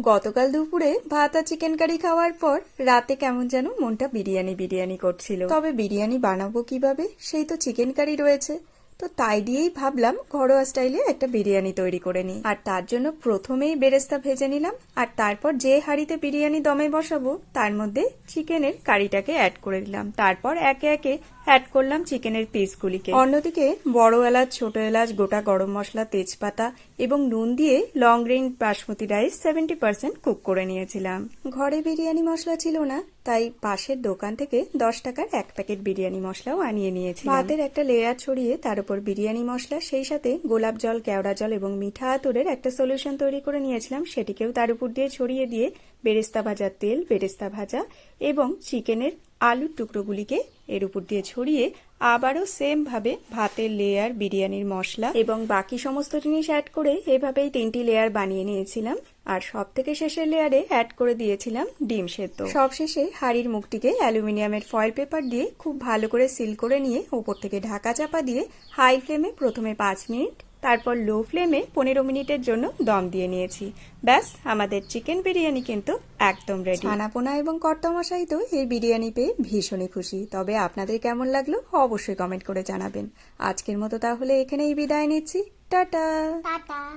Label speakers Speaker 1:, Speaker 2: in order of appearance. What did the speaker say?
Speaker 1: গতকাল দুপুরে ভাত আর চিকেন কারি খাওয়ার পর রাতে কেমন যেন মনটা বিরিয়ানি বিরিয়ানি করছিল। তবে বিরিয়ানি বানাবো কীভাবে? সেই তো চিকেন কারি রয়েছে। তো তাই দিয়েই ভাবলাম ঘরোয়া স্টাইলে একটা বিরিয়ানি তৈরি করে নিই। আর তার জন্য প্রথমেই বেরেস্তা ভেজে নিলাম। আর তারপর যে হাঁড়িতে বিরিয়ানি দমে বসাবো, তার মধ্যে চিকেনের কারিটাকে অ্যাড করে দিলাম। তারপর একে একে অ্যাড করলাম চিকেনের পিসগুলিকে অন্যদিকে বড় এলাচ, ছোট এলাচ, গোটা গরম মশলা, তেজপাতা এবং নুন দিয়ে long grain basmati rice seventy percent cook করে নিয়েছিলাম। ঘরে বিরিয়ানি মশলা ছিল না তাই পাশের দোকান থেকে দশ টাকার এক প্যাকেট বিরিয়ানি মশলাও আনিয়ে নিয়েছি ভাতের একটা লেয়ার ছড়িয়ে তার উপর বিরিয়ানি মশলা, সেই সাথে গোলাপ জল, কেওড়া জল এবং মিঠা আতরের একটা সলিউশন তৈরি করে নিয়েছিলাম। সেটিকেও তার উপর দিয়ে ছড়িয়ে দিয়ে বেরেস্তা ভাজার তেল, বেরেস্তা ভাজা এবং চিকেনের আলুর টুকরোগুলিকে এর উপর দিয়ে ছড়িয়ে আবারও সেম ভাবে ভাতের লেয়ার বিরিয়ানির মশলা এবং বাকি সমস্ত জিনিস অ্যাড করে এভাবেই তিনটি লেয়ার বানিয়ে নিয়েছিলাম। আর সব থেকে শেষের লেয়ারে অ্যাড করে দিয়েছিলাম ডিম সেদ্ধ। সব শেষে হাড়ির মুখটিকে অ্যালুমিনিয়ামের ফয়েল পেপার দিয়ে খুব ভালো করে সিল করে নিয়ে ওপর থেকে ঢাকা চাপা দিয়ে হাই ফ্লেমে প্রথমে পাঁচ মিনিট তারপর লো ফ্লেমে পনেরো মিনিটের জন্য দম দিয়ে নিয়েছি। ব্যাস আমাদের চিকেন বিরিয়ানি কিন্তু একদম রেডি ছানাপোনা এবং কর্তামশাই তো এই বিরিয়ানি পেয়ে ভীষণই খুশি। তবে আপনাদের কেমন লাগল অবশ্যই কমেন্ট করে জানাবেন। আজকের মতো তাহলে এখানেই বিদায় নিচ্ছি। টাটা।
Speaker 2: টাটা।